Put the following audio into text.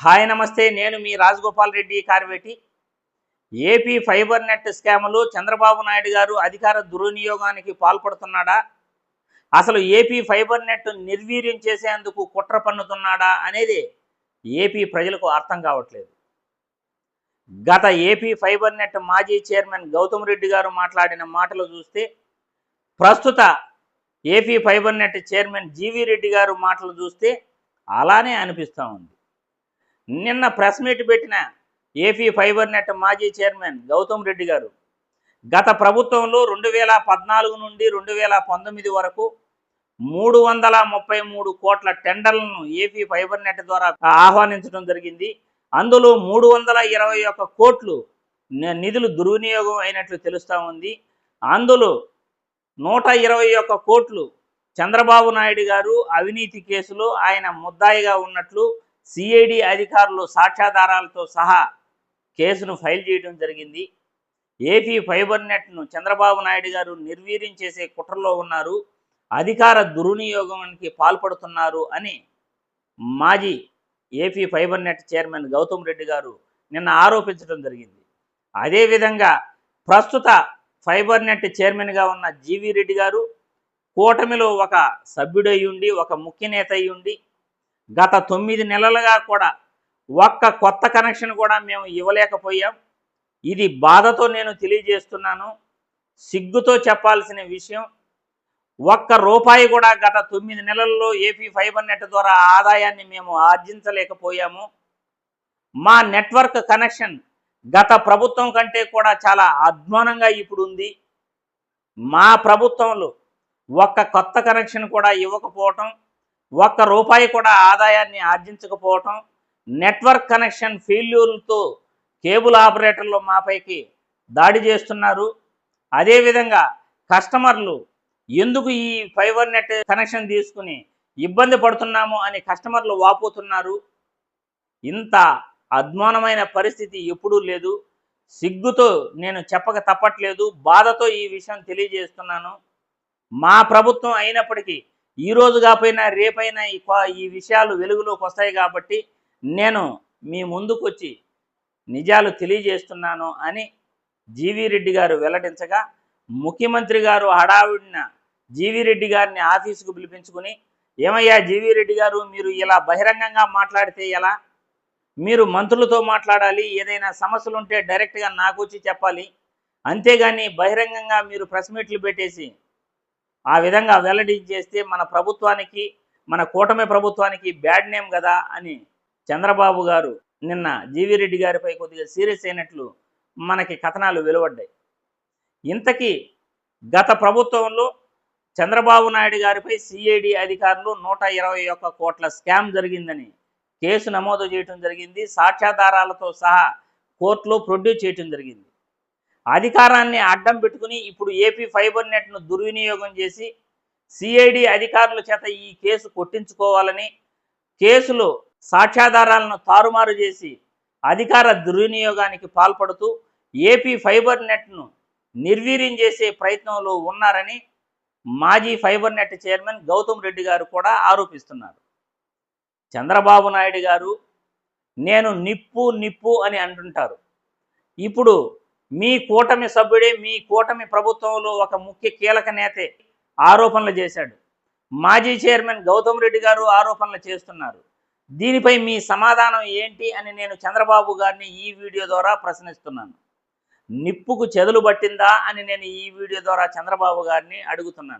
Hi నమస్తే. నేను మీ Rajagopal Reddy Karveti. AP fiber net స్కాములు చంద్రబాబు నాయుడు గారు అధికార దుర్వినియోగానికి పాల్పడుతున్నాడా? అసలు ఏపీ ఫైబర్ నెట్ నిర్వీర్యం చేసేందుకు కుట్ర పన్నుతున్నాడా అనేది ఏపీ ప్రజలకు అర్థం కావట్లేదు. గత ఏపీ ఫైబర్ నెట్ మాజీ చైర్మన్ గౌతమ్ రెడ్డి గారు మాట్లాడిన మాటలు చూస్తే ప్రస్తుత AP fiber net chairman G V Reddy గారు మాటలు చూస్తే అలానే అనిపిస్తూ ఉంది. నిన్న ప్రెస్ మీట్ పెట్టిన ఏపీ ఫైబర్ నెట్ మాజీ చైర్మన్ గౌతమ్ రెడ్డి గారు గత ప్రభుత్వంలో రెండు వేల పద్నాలుగు నుండి రెండు వేల పంతొమ్మిది వరకు మూడు వందల ముప్పై మూడు కోట్ల టెండర్లను ఏపీ ఫైబర్ నెట్ ద్వారా ఆహ్వానించడం జరిగింది. అందులో మూడు వందల ఇరవై ఒక్క కోట్లు నిధులు దుర్వినియోగం అయినట్లు తెలుస్తూ ఉంది. అందులో నూట ఇరవై ఒక్క కోట్లు చంద్రబాబు నాయుడు గారు అవినీతి కేసులో ఆయన ముద్దాయిగా ఉన్నట్లు సిఐడి అధికారులు సాక్ష్యాధారాలతో సహా కేసును ఫైల్ చేయడం జరిగింది. ఏపీ ఫైబర్ నెట్ను చంద్రబాబు నాయుడు గారు నిర్వీర్యం చేసే కుట్రలో ఉన్నారు. అధికార దుర్వినియోగానికి పాల్పడుతున్నారు అని మాజీ AP fiber net chairman Gautam Reddy గారు నిన్న ఆరోపించడం జరిగింది. అదేవిధంగా ప్రస్తుత ఫైబర్ నెట్ చైర్మన్గా ఉన్న జీవీ రెడ్డి గారు కూటమిలో ఒక సభ్యుడై ఉండి ఒక ముఖ్య నేత అయి ఉండి గత తొమ్మిది నెలలుగా కూడా ఒక్క కొత్త కనెక్షన్ కూడా మేము ఇవ్వలేకపోయాం. ఇది బాధతో నేను తెలియజేస్తున్నాను. సిగ్గుతో చెప్పాల్సిన విషయం ఒక్క రూపాయి కూడా గత తొమ్మిది నెలల్లో ఏపీ ఫైబర్ నెట్ ద్వారా ఆదాయాన్ని మేము ఆర్జించలేకపోయాము. మా నెట్వర్క్ కనెక్షన్ గత ప్రభుత్వం కంటే కూడా చాలా అధ్వానంగా ఇప్పుడు ఉంది. మా ప్రభుత్వంలో ఒక్క కొత్త కనెక్షన్ కూడా ఇవ్వకపోవటం ఒక్క రూపాయి కూడా ఆదాయాన్ని ఆర్జించకపోవటం నెట్వర్క్ కనెక్షన్ ఫెయిల్యూర్లతో కేబుల్ ఆపరేటర్లు మాపైకి దాడి చేస్తున్నారు. అదేవిధంగా కస్టమర్లు ఎందుకు ఈ ఫైబర్ నెట్ కనెక్షన్ తీసుకుని ఇబ్బంది పడుతున్నాము అని కస్టమర్లు వాపోతున్నారు. ఇంత అధ్వానమైన పరిస్థితి ఎప్పుడూ లేదు. సిగ్గుతో నేను చెప్పక తప్పట్లేదు. బాధతో ఈ విషయం తెలియజేస్తున్నాను. మా ప్రభుత్వం అయినప్పటికీ ఈ రోజు కాపోయినా రేపైనా ఈ ఈ విషయాలు వెలుగులోకి వస్తాయి కాబట్టి నేను మీ ముందుకొచ్చి నిజాలు తెలియజేస్తున్నాను అని జీవీ రెడ్డి గారు వెల్లడించగా ముఖ్యమంత్రి గారు హడావిడిన జీవీ రెడ్డి గారిని ఆఫీసుకు పిలిపించుకుని ఏమయ్యా జీవీ రెడ్డి గారు మీరు ఇలా బహిరంగంగా మాట్లాడితే ఎలా? మీరు మంత్రులతో మాట్లాడాలి ఏదైనా సమస్యలు ఉంటే డైరెక్ట్గా నాకు వచ్చి చెప్పాలి. అంతేగాని బహిరంగంగా మీరు ప్రెస్ మీట్లు పెట్టేసి ఆ విధంగా వెల్లడించేస్తే మన ప్రభుత్వానికి మన కూటమి ప్రభుత్వానికి బ్యాడ్ నేమ్ కదా అని చంద్రబాబు గారు నిన్న జీవి రెడ్డి గారిపై కొద్దిగా సీరియస్ అయినట్లు మనకి కథనాలు వెలువడ్డాయి. ఇంతకీ గత ప్రభుత్వంలో చంద్రబాబు నాయుడు గారిపై సిఐడి అధికారులు నూట ఇరవై ఒక్క కోట్ల స్కామ్ జరిగిందని కేసు నమోదు చేయటం జరిగింది సాక్ష్యాధారాలతో సహా కోర్టులో ప్రొడ్యూస్ చేయటం జరిగింది. అధికారాన్ని అడ్డం పెట్టుకుని ఇప్పుడు ఏపీ ఫైబర్ నెట్ను దుర్వినియోగం చేసి సిఐడి అధికారుల చేత ఈ కేసు కొట్టించుకోవాలని కేసులో సాక్ష్యాధారాలను తారుమారు చేసి అధికార దుర్వినియోగానికి పాల్పడుతూ ఏపీ ఫైబర్ నెట్ను నిర్వీర్యం చేసే ప్రయత్నంలో ఉన్నారని మాజీ fiber net chairman Gautam Reddy గారు కూడా ఆరోపిస్తున్నారు. చంద్రబాబు నాయుడు గారు నేను నిప్పు నిప్పు అని అంటుంటారు. ఇప్పుడు మీ కూటమి సభ్యుడే మీ కూటమి ప్రభుత్వంలో ఒక ముఖ్య కీలక నేతే ఆరోపణలు చేశాడు. మాజీ చైర్మన్ గౌతమ్ రెడ్డి గారు ఆరోపణలు చేస్తున్నారు. దీనిపై మీ సమాధానం ఏంటి అని నేను చంద్రబాబు గారిని ఈ వీడియో ద్వారా ప్రశ్నిస్తున్నాను. నిప్పుకు చెదలు పట్టిందా అని నేను ఈ వీడియో ద్వారా చంద్రబాబు గారిని అడుగుతున్నాను.